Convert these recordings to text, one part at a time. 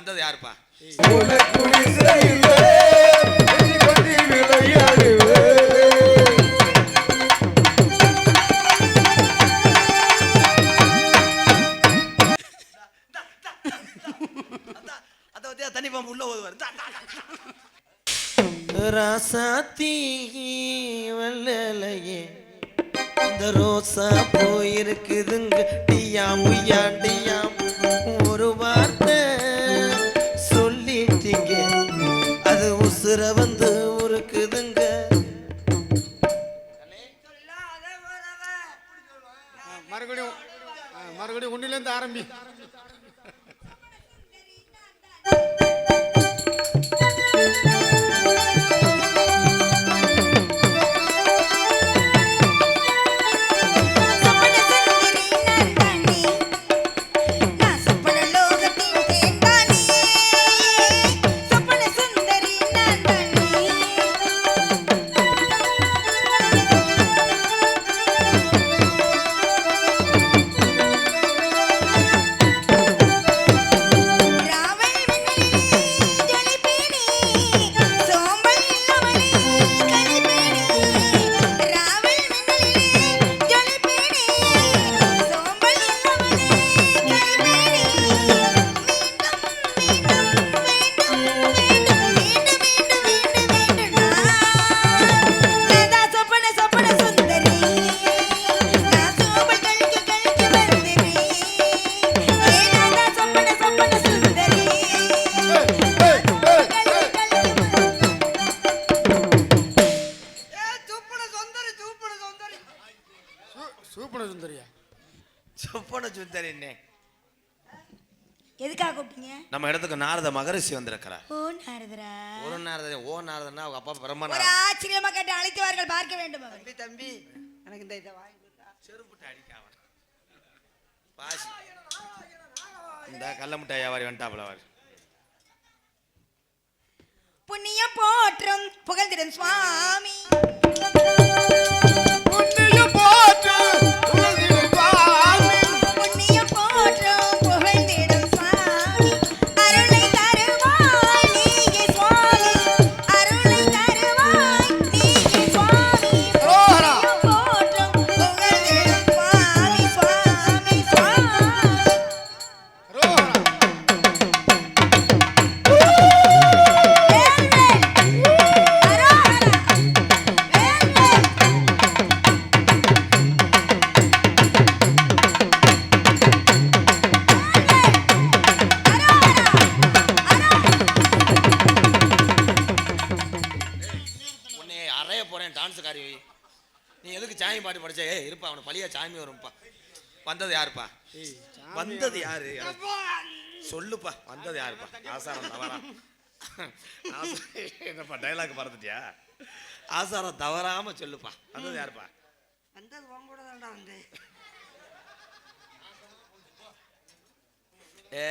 வந்தது யாருப்பா? அத தண்ணி பாம்பு உள்ள ஓதுவார் ராசாத்தி வல்லலையே இந்த ரோசா போயிருக்குதுங்க. டியா டியாம் டியா. ആരംഭിക്കും சொப்பன சுந்தரின்னே எதுக்காக கூப்பிட்டீங்க? நம்ம இடத்துக்கு நாரத மகரிஷி வந்திருக்கிறார். ஓ நாரதரா? ஒரு நாரதன் ஓ நாரதன்னா அவங்க அப்பா பிரம்ம ஒரு ஆச்சரியமா கேட்டு அழைத்துவார்கள் பார்க்க வேண்டும் தம்பி தம்பி எனக்கு இந்த இதை வாங்கி கொடுத்தா. செருப்புட்டு அடிக்காம பாசி. இந்த கள்ள மிட்டாய் வியாபாரி வந்துட்டாப்புல அவர். புண்ணியம் போற்றும் புகழ்ந்திடும் சுவாமி. அறைய போறேன் டான்ஸ் காரி வை. நீ எதுக்கு சாமி பாட்டு படிச்ச? ஏ இருப்பா அவனை பழியா சாமி வரும்ப்பா. வந்தது யாருப்பா? வந்தது யாரு? சொல்லுப்பா வந்தது யாருப்பா? ஆசாரம் தவறா. ஆசா- என்னப்பா டைலாக் மறந்துட்டியா? ஆசாரம் தவறாம சொல்லுப்பா. வந்தது யாருப்பா? வந்தது உன் கூட தான்டா வந்தேன்.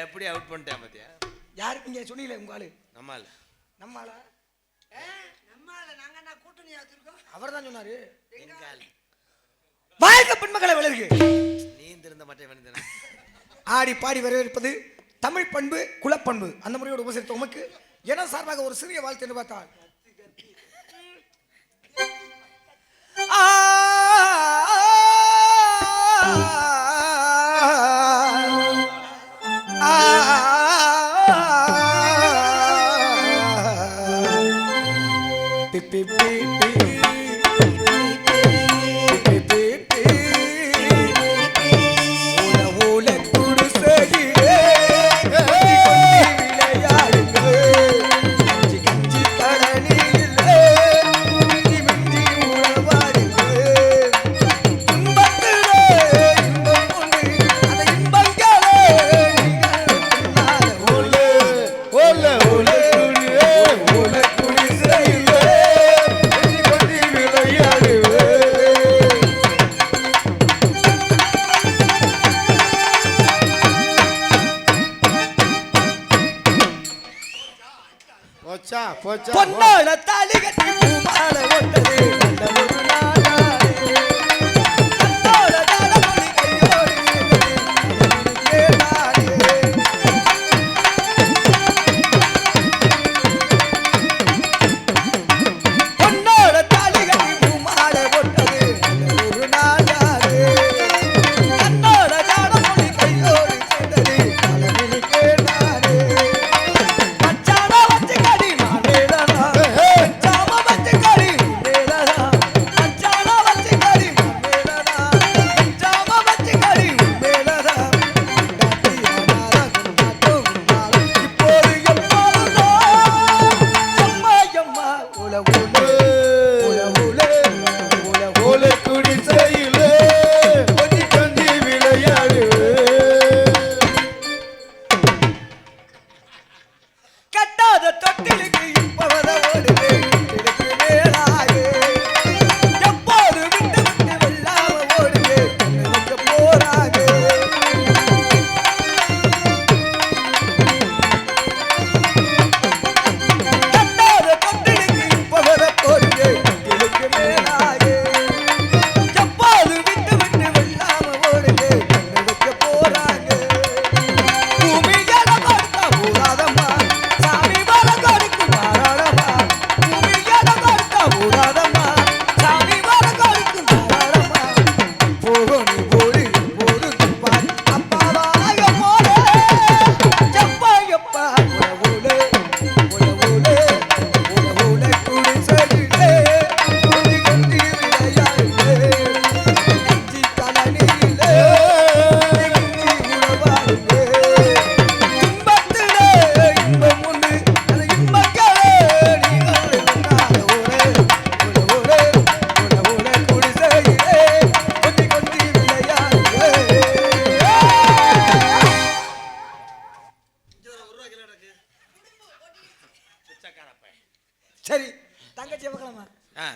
எப்படி அவுட் பண்ணிட்டேன் பாத்தியா? யாருக்கு இங்க சொன்னீங்களே உங்க ஆளு. நம்மால நம்ம ஆளா நம்மால நாங்க என்ன கூட்டணி ஆத்திருக்கோம் அவர் தான் சொன்னாரு. வாழ்க பெண்மக்களை வளர்க்கு நீ திருந்த மாட்டே வேண்டியது ஆடி பாடி வரவேற்பது தமிழ் பண்பு குலப்பண்பு. அந்த முறையோடு உபசரித்த உமக்கு. என சார்பாக ஒரு சிறிய வாழ்த்து என்று பார்த்தால் போச்சா போச்சா பொன்னால தாலி கட்டி பூமால ஒட்டது ஐயப்பா.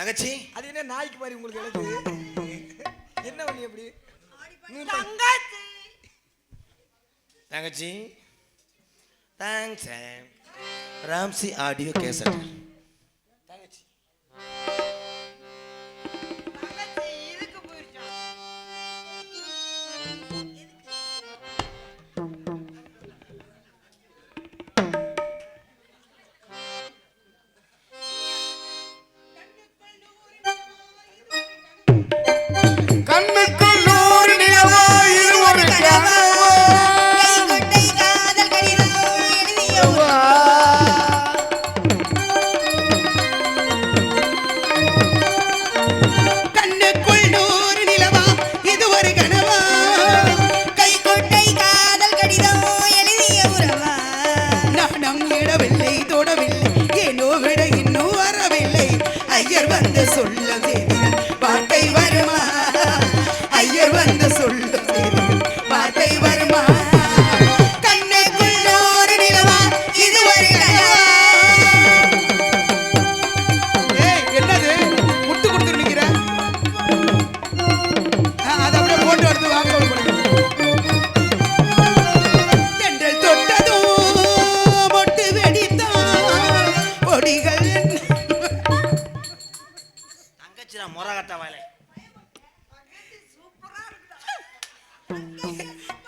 தங்கச்சி? அது என்ன நாய்க்கு மாதிரி உங்களுக்கு எழுது? என்ன பண்ணி அப்படி தங்கச்சி. Thanks eh. Ramsi audio cassette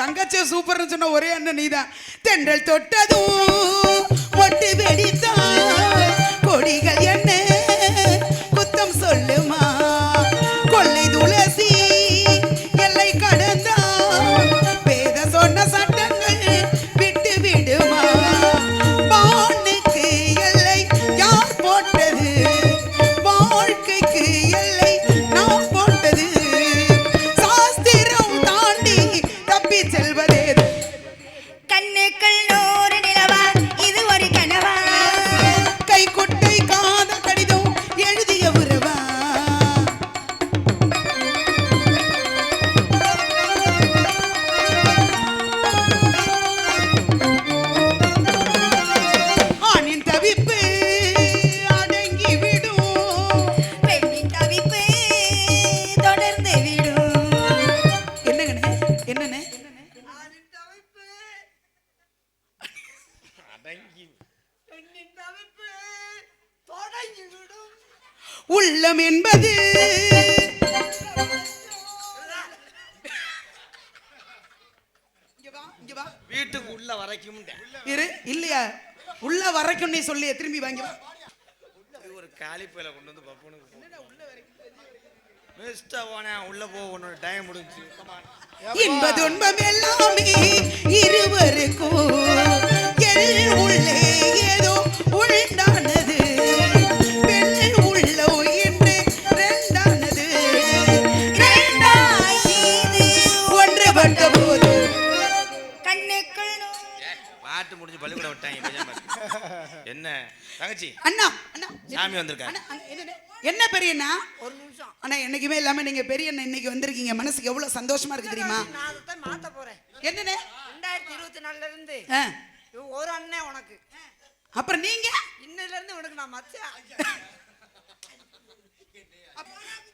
தங்கச்சியை சூப்பர் சொன்ன ஒரே அண்ணன் நீதான். தென்றல் தொட்டதும் ஒட்டு வெடித்தான் கொடிகள் என்ன வாங்கி வா. வீட்டுக்கு உள்ள வரைக்கும் இரு இல்லையா? உள்ள வரைக்கும் நீ சொல்லி திரும்பி வாங்கி வா. ஒரு காலி கொண்டு வந்து பப்பனுக்கு உள்ள போன டைம் முடிஞ்சு இன்பதுன்பம் இருவருக்கும். தங்கச்சி அண்ணா அண்ணா சாமி வந்திருக்காரு. என்ன? பெரிய அண்ணா? ஒரு நிமிஷம். அண்ணா என்னைக்குமே இல்லாம நீங்க பெரிய பெரியண்ணா இன்னைக்கு வந்திருக்கீங்க. மனசுக்கு எவ்வளவு சந்தோஷமா இருக்கு தெரியுமா? நான் மாத்த போறேன். என்னண்ணே? ரெண்டாயிரத்தி இருபத்தி நாலுல இருந்து ஒரு அண்ணன் உனக்கு. அப்புறம் நீங்க? இன்னதுல இருந்து உனக்கு நான் மச்சேன்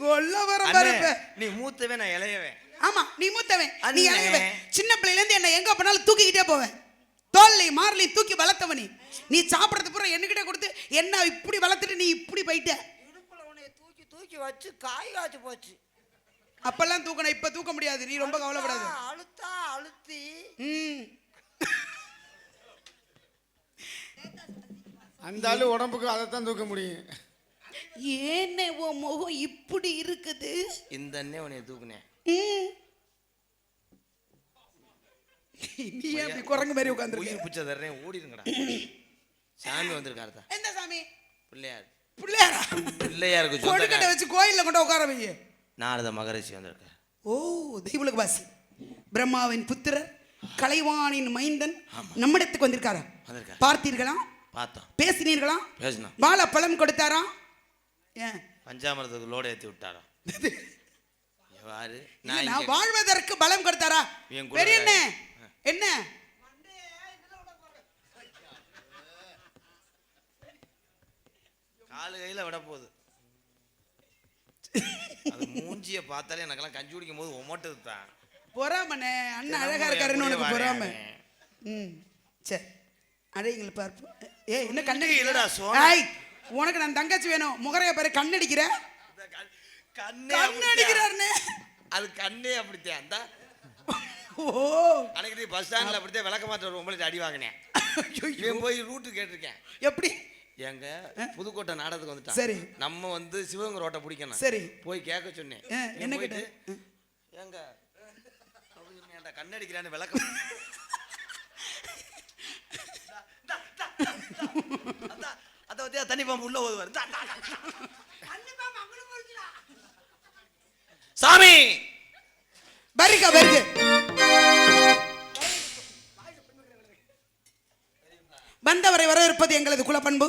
கொல்ல வர நீ மூத்தவே நான் இளையவேன். ஆமா நீ மூத்தவன் நீ இளையவன். சின்ன பிள்ளையில இருந்து என்ன எங்க போனாலும் தூக்கிக்கிட்டே போவேன். தோல்லையும் மார்லையும் தூக்கி வளர்த்தவனி. நீ சாப்பிடறது பூரா என்கிட்ட கொடுத்து என்ன இப்படி வளர்த்துட்டு நீ இப்படி போயிட்ட? இடுப்புல உன்னை தூக்கி தூக்கி வச்சு காய் காய்ச்சி போச்சு. அப்பெல்லாம் தூக்கணும் இப்ப தூக்க முடியாது நீ ரொம்ப கவலைப்படாத. அழுத்தா, அழுத்தா. அந்த ஆளு உடம்புக்கு அதைத்தான் தூக்க முடியும். ஏன்னே உன் முகம் இப்படி இருக்குது? இந்த அண்ணே உன்னை தூக்குனேன். ம். நீ ஏன் இப்படி குரங்கு மாதிரி உட்காந்துருக்க உயிர் பிச்சை தர்றேன் ஓடிடுங்கடா சாமி வந்திருக்காருதா எந்த சாமி? பிள்ளையார். பிள்ளையாரா? பிள்ளையாருக்கு சொந்தக்கார வச்சு கோயில்ல கொண்டு உட்கார வையே. நாரத மகரிஷி வந்திருக்காரு. ஓ தெய்வலக வாசி பிரம்மாவின் புத்திரர் கலைவாணின் மைந்தன் நம்மிடத்துக்கு வந்திருக்காரா. பார்த்தீர்களா? பார்த்தோம். பேசினீர்களா? பேசினோம். வாழைப்பழம் கொடுத்தாரா? ஏன்? பஞ்சாமிரத்துக்கு லோடு ஏற்றி விட்டாரோ? வாழ்வதற்கு பலம் கொடுத்தாரா? பெரிய என்ன? காலு கையில விட போகுது. அது மூஞ்சிய பார்த்தாலே எனக்கெல்லாம் கஞ்சி குடிக்கும் போது ஒமட்டுது தான். பொறாமண்ணே அண்ணன் அழகா இருக்காருன்னு உனக்கு பொறாம. ம் சரி அடையுங்கள் பார்ப்போம். ஏ என்ன இல்லடா, கண்ணடிக்கிறா? சோனா. ஏய் உனக்கு நான் தங்கச்சி வேணும். முகரைய பாரு கண்ணடிக்கிற? கண்ணடிக்கிறாருன்னு. அது கண்ணே அப்படித்தான். அந்த ஓ. அன்னைக்கு பஸ் ஸ்டாண்ட்ல அப்படித்தான் விளக்க மாற்ற உங்களுக்கு அடி வாங்கினேன். இவன் போய் ரூட்டு கேட்டிருக்கேன். எப்படி? எங்க புதுக்கோட்டை நாடகத்துக்கு வந்துட்டான். சரி. நம்ம வந்து சிவகங்கை ரோட்டை பிடிக்கணும். சரி. போய் கேட்க சொன்னேன். என்ன கேட்ட? ஏன்டா கண்ணடிக்கிறான்னு விளக்கம் அத பத்தியா தண்ணி பாம்பு உள்ள ஓதுவார். சாமி! வருக வருக. வந்தவரை வரவேற்பது எங்களது குலப்பண்பு.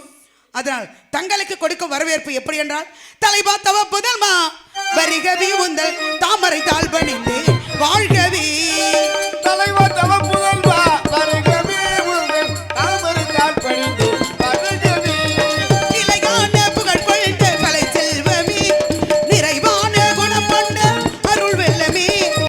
அதனால் தங்களுக்கு கொடுக்கும் வரவேற்பு எப்படி என்றால் தலைபா தவ புதல்மா வருகவி உந்தல் தாமரை தாழ்பணிந்து வாழ்கவி தலைவா